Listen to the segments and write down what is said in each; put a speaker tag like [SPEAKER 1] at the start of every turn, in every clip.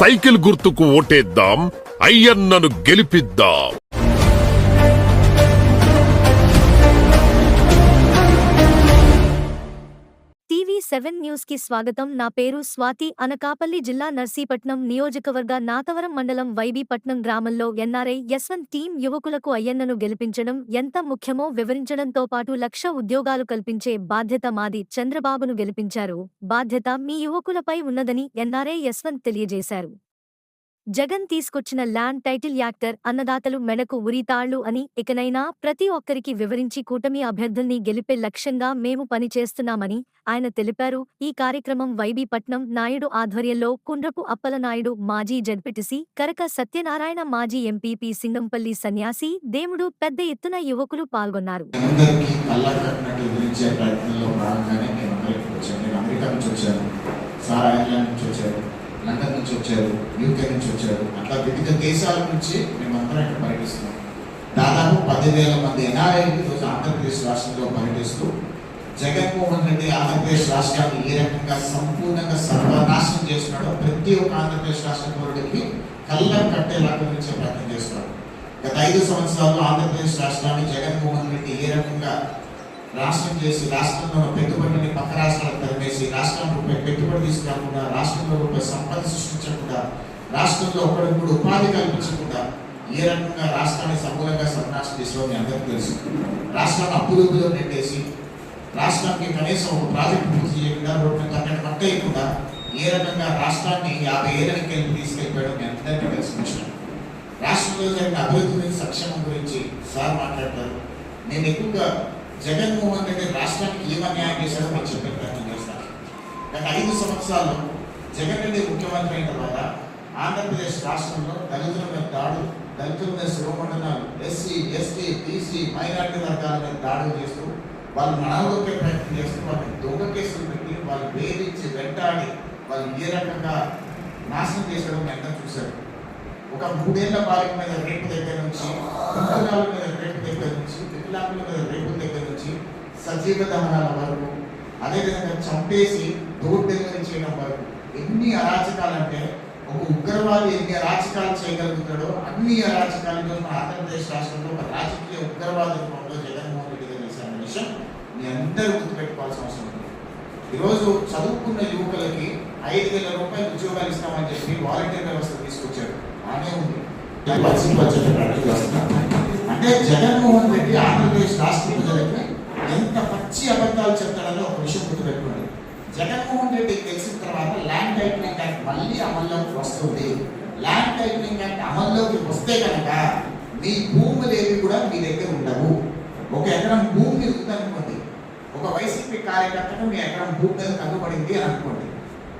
[SPEAKER 1] Cycle గుర్తుకు ఓటేద్దాం అయ్యన్నను గెలిపిద్దాం.
[SPEAKER 2] సెవెన్ న్యూస్కి స్వాగతం. నా పేరు స్వాతి. అనకాపల్లి జిల్లా నర్సీపట్నం నియోజకవర్గ నాతవరం మండలం వైబీపట్నం గ్రామంలో ఎన్ఆర్ఐ యశ్వంత్ టీం యువకులకు అయ్యన్నను గెలిపించడం ఎంత ముఖ్యమో వివరించడంతో పాటు లక్ష ఉద్యోగాలు కల్పించే బాధ్యత మాది చంద్రబాబును గెలిపించారు. బాధ్యత మీ యువకులపై ఉన్నదని ఎన్ఆర్ఐ యశ్వంత్ తెలియజేశారు. జగన్ తీసుకొచ్చిన ల్యాండ్ టైటిల్ యాక్టర్ అన్నదాతలు మెడకు ఉరితాళ్ళు అని ఇకనైనా ప్రతి ఒక్కరికి వివరించి కూటమి అభ్యర్థుల్ని గెలిపే లక్ష్యంగా మేము పనిచేస్తున్నామని ఆయన తెలిపారు. ఈ కార్యక్రమం వైబీపట్నం నాయుడు ఆధ్వర్యంలో కుండ్రపు అప్పలనాయుడు మాజీ జడ్పిటిసి కరక సత్యనారాయణ మాజీ ఎంపీపీ సింగంపల్లి సన్యాసి దేవుడు పెద్ద ఎత్తున యువకులు పాల్గొన్నారు.
[SPEAKER 3] సార్ ఐర్లాండ్ నుంచి వచ్చారు. లండన్ నుంచి వచ్చారు యూకే నుంచి వచ్చారు. అట్లా వివిధ దేశాల నుంచి మేమందరం ఇక్కడ పర్యటిస్తున్నాం. దాదాపు పదివేల మంది ఎన్ఆర్ఐలు ఈరోజు ఆంధ్రప్రదేశ్ రాష్ట్రంలో పర్యటిస్తూ జగన్మోహన్ రెడ్డి ఆంధ్రప్రదేశ్ రాష్ట్రాన్ని ఏ రకంగా సంపూర్ణంగా సర్వనాశనం చేస్తున్నాడో ప్రతి ఒక్క ఆంధ్రప్రదేశ్ రాష్ట్ర పౌరుడికి కళ్ళం కట్టేలాగా వివరించే ప్రయత్నం చేస్తున్నాడు. గత ఐదు సంవత్సరాల్లో ఆంధ్రప్రదేశ్ రాష్ట్రాన్ని జగన్మోహన్ రెడ్డి ఏ రకంగా రాష్ట్రం చేసి రాష్ట్రంలో పెట్టుబడిని పక్క రాష్ట్రాలకు తరిమేసి రాష్ట్రం పెట్టుబడి తీసుకురాకుండా రాష్ట్రంలో రూపాయి సంపద సృష్టించకుండా రాష్ట్రంలో ఒకరిప్పుడు ఉపాధి కల్పించకుండా ఏ రకంగా రాష్ట్రాన్ని సమూలంగా సర్వనాశనం చేసినో మీ అందరికీ తెలుసు. రాష్ట్రాన్ని అభివృద్ధిలో పెట్టేసి రాష్ట్రానికి కనీసం ఒక ప్రాజెక్ట్ పూర్తి చేయకుండా రోడ్డు పక్కన పట్టేయకుండా ఏ రకంగా రాష్ట్రాన్ని యాభై ఏళ్ళకి వెళ్ళి తీసుకెళ్ళిపోయడం మీ అందరికీ తెలిసిన విషయం. రాష్ట్రంలో జరిగిన అభివృద్ధి గురించి గురించి సార్ మాట్లాడతారు. నేను ఎక్కువగా జగన్మోహన్ రెడ్డి రాష్ట్రానికి ఏం అన్యాయం చేశాడో మీకు చెప్పే ప్రయత్నం చేస్తాను గత ఐదు సంవత్సరాలు జగన్ రెడ్డి ముఖ్యమంత్రి అయిన తర్వాత ఆంధ్రప్రదేశ్ రాష్ట్రంలో దళితుల మీద దాడులు దళితుల మీద శివమండనాలు ఎస్సీ ఎస్టీ బీసీ మైనారిటీ వర్గాల మీద దాడులు చేస్తూ వాళ్ళు మనవలొక్కే ప్రయత్నం చేస్తూ వాళ్ళని దొంగ కేసులు పెట్టి వాళ్ళు వేధించి వెంటాడి వాళ్ళు ఏ రకంగా నాశనం చేసడం మీ చూశారు. ఒక మూడేళ్ళ బాలిక మీద రేపు దగ్గర నుంచి వికలాంగుల మీద రేపు దగ్గర నుంచి పిల్లాకుల మీద రేపు దగ్గర నుంచి సజీవ దహనాల వరకు అదేవిధంగా చంపేసి డోర్ డెలివరీ చేయడం వరకు ఎన్ని అరాచకాలంటే ఒక ఉగ్రవాది ఎన్ని అరాచకాలు చేయగలుగుతాడో అన్ని అరాచకాలతో మన ఆంధ్రప్రదేశ్ రాష్ట్రంలో ఒక రాజకీయ ఉగ్రవాద రూపంలో జగన్మోహన్ రెడ్డి గారు చేశారన్న విషయం మీ అందరూ గుర్తుపెట్టుకోవాల్సిన అవసరం ఉంది. ఈరోజు చదువుకున్న యువకులకి ఐదు వేల రూపాయలు ఉద్యోగాలు ఇస్తామని చెప్పి వాలంటీర్ వ్యవస్థ తీసుకొచ్చాడు అంటే జగన్మోహన్ రెడ్డి ఆంధ్రప్రదేశ్ రాష్ట్ర ప్రజలకి ఎంత పచ్చి అబద్ధాలు చెప్తాడని ఒక విషయం గుర్తుపెట్టుకోండి. జగన్మోహన్ రెడ్డికి తెలిసిన తర్వాత ల్యాండ్ టైటిలింగ్ యాక్ట్ మళ్ళీ అమల్లోకి వస్తుంది. ల్యాండ్ టైటిలింగ్ యాక్ట్ అమల్లోకి వస్తే కనుక మీ భూములు ఏవి కూడా మీ దగ్గర ఉండవు. ఒక ఎకరం భూమి ఉందనుకోండి ఒక వైసీపీ కార్యకర్తకు మీ ఎకరం భూమి మీద కనుగొడింది అని అనుకోండి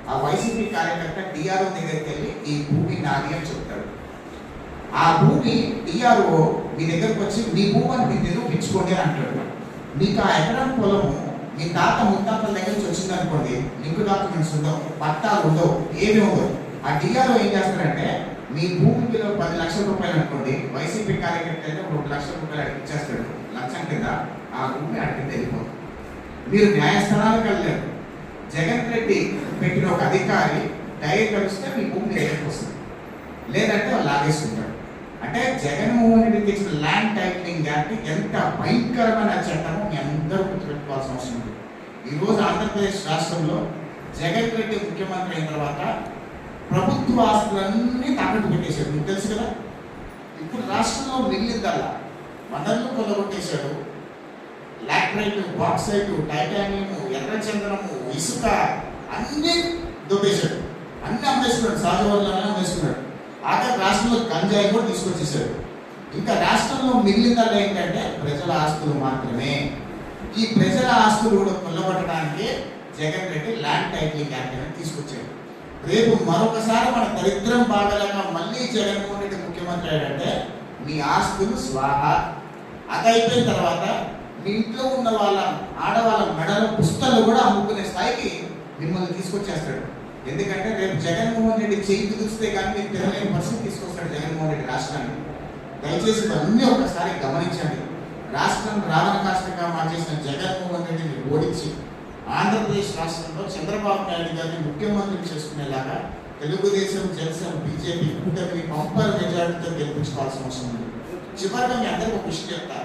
[SPEAKER 3] ఆ వైసీపీ కార్యకర్త డిఆర్ఓ దగ్గరికి వెళ్ళి ఈ భూమి నాది అని చెప్తాడు. ఆ భూమి డిఆర్ఓ మీ దగ్గరకు వచ్చి మీ భూమిని మీరు నిరూపించుకోండి అని అంటాడు. మీకు ఆ ఎకరం పొలము మీ తాత ముత్తాతల దగ్గర నుంచి వచ్చింది అనుకోండి లింక్ డాక్యుమెంట్స్ ఉండవు పట్టాలు ఉండవు ఏమి ఉండవు. ఆ డిఆర్ఓ ఏం చేస్తారంటే మీ భూమి విలువ పది లక్షల రూపాయలు అనుకోండి వైసీపీ కార్యకర్త అయితే రెండు లక్షల రూపాయలు అడిగిచ్చేస్తాడు లక్షం కింద ఆ భూమి అడిగి వెళ్ళిపోతుంది మీరు న్యాయస్థానాలకు వెళ్ళలేరు. జగన్ రెడ్డి అధికారి డైరెక్ట్ కలిస్తే మీ భూమి మీ దగ్గరికి వస్తుంది. లేదంటే వాళ్ళు లాగేసుకుంటాడు అంటే జగన్మోహన్ రెడ్డికి ఇచ్చిన ల్యాండ్ టైటిలింగ్ యాక్ట్ ఎంత భయంకరమైన చట్టమో మీ అందరూ గుర్తుపెట్టుకోవాల్సిన అవసరం ఉంది. ఈరోజు ఆంధ్రప్రదేశ్ రాష్ట్రంలో జగన్ రెడ్డి ముఖ్యమంత్రి అయిన తర్వాత ప్రభుత్వ ఆస్తులన్నీ తాకట్టు పెట్టేశాడు మీకు తెలుసు కదా? ఇప్పుడు రాష్ట్రంలో మిగిలిందల్లా వనరులు కొలగొట్టేశాడు లాక్రైట్ బాక్సైట్ టైటానియం ఎర్రచందనము ఇసుక అన్ని దొబ్బేశాడు. అన్నీ అమ్మేసుకున్నాడు. సహజ వనరులన్నీ అమ్మేసుకున్నాడు. ఆఖరి రాష్ట్రంలో గంజాయి కూడా తీసుకొచ్చేసాడు ఇంకా రాష్ట్రంలో మిగిలిందల్లా ఏంటంటే ప్రజల ఆస్తులు మాత్రమే. ఈ ప్రజల ఆస్తులు కూడా కొల్లగొట్టడానికి Jagan Reddy land titling act అనేది తీసుకొచ్చాడు. రేపు మరొకసారి మన దరిద్రం బాగలేక మళ్ళీ జగన్మోహన్ రెడ్డి ముఖ్యమంత్రి అయ్యాడంటే మీ ఆస్తులు స్వాహ. అది అయిపోయిన తర్వాత మీ ఇంట్లో ఉన్న వాళ్ళ ఆడవాళ్ళ మెడల పుస్తలు కూడా అమ్ముకునే స్థాయికి మిమ్మల్ని తీసుకొచ్చేస్తాడు. ఎందుకంటే రేపు జగన్మోహన్ రెడ్డి చేయి కుదిరిస్తే కానీ మీరు తినలేని పరిస్థితి తీసుకొస్తాడు జగన్మోహన్ రెడ్డి రాష్ట్రాన్ని దయచేసి ఇవన్నీ ఒకసారి గమనించండి. రాష్ట్రం రావణ కాష్టంగా మార్చేసిన జగన్మోహన్ రెడ్డిని ఓడించి ఆంధ్రప్రదేశ్ రాష్ట్రంలో చంద్రబాబు నాయుడు గారిని ముఖ్యమంత్రి చేసుకునేలాగా తెలుగుదేశం జనసేన బీజేపీ కూటమిని పంపర్ మెజారిటీతో గెలిపించుకోవాల్సిన అవసరం ఉంది. చివరిగా మీ అందరికీ ఒక విషయం చెప్తా.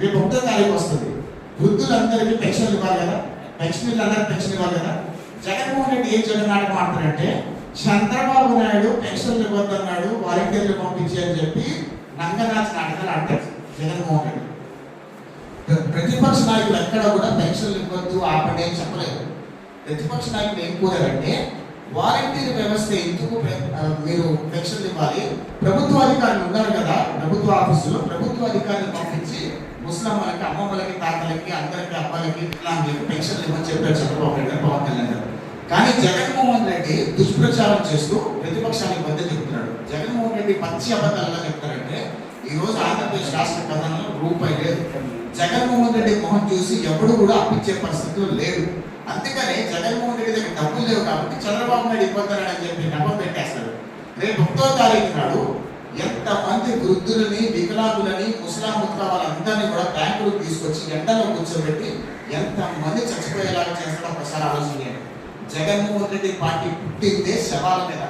[SPEAKER 3] రేపు ఒకటో తారీఖు వస్తుంది. వృద్ధులందరికీ పెన్షన్లు ఇవ్వాలి కదా? పెన్షన్లు అందరికీ పెన్షన్ ఇవ్వాలి కదా? జగన్మోహన్ రెడ్డి ఏం జగన్నాటకం ఆడుతారంటే చంద్రబాబు నాయుడు పెన్షన్లు ఇవ్వద్దన్నాడు వాలంటీర్లు పంపించి అని చెప్పి నంగనాచి నాటకాలు అంటారు జగన్మోహన్ రెడ్డి. ప్రతిపక్ష నాయకులు ఎక్కడ కూడా పెన్షన్లు ఇవ్వద్దు ఆపండి అని చెప్పలేదు. ప్రతిపక్ష నాయకులు ఏం కోరారంటే వాలంటీర్ వ్యవస్థ ఎందుకు మీరు పెన్షన్లు ఇవ్వాలి? ప్రభుత్వ అధికారులు ఉన్నారు కదా ప్రభుత్వ ఆఫీసులో ప్రభుత్వ అధికారులు పంపించి ముస్లింలకి అమ్మమ్మలకి తాతలకి అందరికి అబ్బాయిలకి ఇట్లాంటి పెన్షన్లు ఇవ్వని చెప్పారు చంద్రబాబు నాయుడు గారు పవన్ కళ్యాణ్ గారు. కానీ జగన్మోహన్ రెడ్డి దుష్ప్రచారం చేస్తూ ప్రతిపక్షానికి మధ్య చెప్తున్నాడు. జగన్మోహన్ రెడ్డి పచ్చి అబద్ధాలుగా చెప్తారంటే ఈ రోజు ఆంధ్రప్రదేశ్ రాష్ట్ర కథనంలో రూపాయి లేదు. జగన్మోహన్ రెడ్డి మొహం చూసి ఎవడు కూడా అప్పించే పరిస్థితులు లేడు. అందుకనే జగన్మోహన్ రెడ్డి దగ్గర డబ్బులు లేవు కాబట్టి చంద్రబాబు నాయుడు ఇబ్బందులని చెప్పి నెపం పెట్టేస్తాడు. రేపు ఒకటో తారీఖు నాడు ఎంతమంది వృద్ధులని వికలాంగులని ముస్లాం వాళ్ళందరినీ కూడా బ్యాంకులకు తీసుకొచ్చి ఎండలో కూర్చోబెట్టి ఎంతమంది చచ్చిపోయేలాగా చేస్తాడో ఒకసారి ఆలోచన చేయండి జగన్మోహన్ రెడ్డి పార్టీ పుట్టిందే శవాల మీద.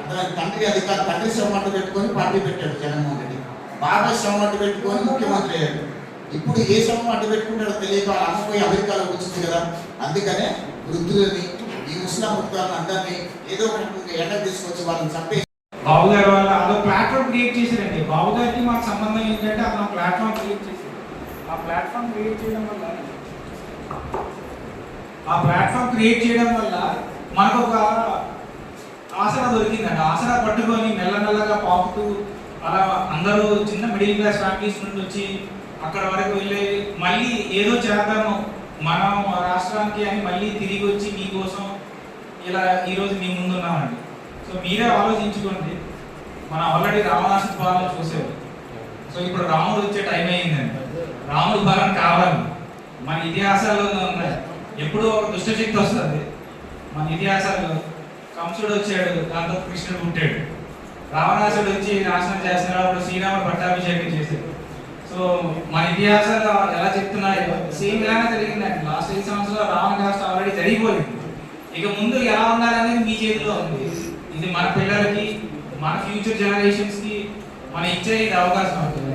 [SPEAKER 3] అతని తండ్రి అధికారి తండ్రి శవం పెట్టుకొని పార్టీ పెట్టాడు జగన్మోహన్ రెడ్డి. బాబా శవం అడ్డు పెట్టుకొని ముఖ్యమంత్రి అయ్యాడు. ఇప్పుడు ఏ శవం అడ్డు పెట్టుకుంటాడో తెలియక వాళ్ళ అమ్మ అమెరికాలో వచ్చింది కదా. అందుకనే వృద్ధులని ఈ ముస్లాం వృత్తాలను అందరినీ ఏదో ఒక ఎండ తీసుకొచ్చి వాళ్ళని చంపేసి
[SPEAKER 4] బాబు గారి వల్ల అదొక ప్లాట్ఫామ్ క్రియేట్ చేశారండి. బాబు గారికి మాకు సంబంధం ఏంటంటే అతను ప్లాట్ఫామ్ క్రియేట్ చేశారు ఆ ప్లాట్ఫామ్ క్రియేట్ చేయడం వల్ల ఆ ప్లాట్ఫామ్ క్రియేట్ చేయడం వల్ల మనకు ఒక ఆసరా దొరికిందండి. ఆసరా పట్టుకొని మెల్లమెల్లగా పాపుతూ అలా అందరూ చిన్న మిడిల్ క్లాస్ ఫ్యామిలీస్ నుండి వచ్చి అక్కడ వరకు వెళ్ళి మళ్ళీ ఏదో చేద్దాము. మనం రాష్ట్రానికి అని మళ్ళీ తిరిగి వచ్చి మీకోసం ఇలా ఈరోజు మీ ముందున్నామండి. సో మీరే ఆలోచించుకోండి. మనం ఆల్రెడీ రావణాసు పాలన చూసాము సో ఇప్పుడు రాముడు వచ్చే టైం అయిందండి రాముడు బలం కావాలి. మన ఇతిహాసాల్లో ఉన్నాయి ఎప్పుడూ ఒక దుష్టశక్తి వస్తుంది. మన ఇతిహాసాల్లో కంసుడు వచ్చాడు దాంతో కృష్ణుడు పుట్టాడు. రావణాసుడు వచ్చి నాశనం చేస్తున్నాడు అప్పుడు శ్రీరాముడు పట్టాభిషేకం చేశాడు. సో మన ఇతిహాసాలు ఎలా చెప్తున్నాయో సేమ్ ఇలానే జరిగిందండి. లాస్ట్ ఐదు సంవత్సరాలు రావణ కాస్ట్ ఆల్రెడీ జరిగిపోయింది ఇక ముందు ఎలా ఉండాలనేది మీ చేతిలో ఉంది. ఇది మన పిల్లలకి మన ఫ్యూచర్ జనరేషన్స్కి మనం ఇచ్చే ఇది అవకాశం అవుతుంది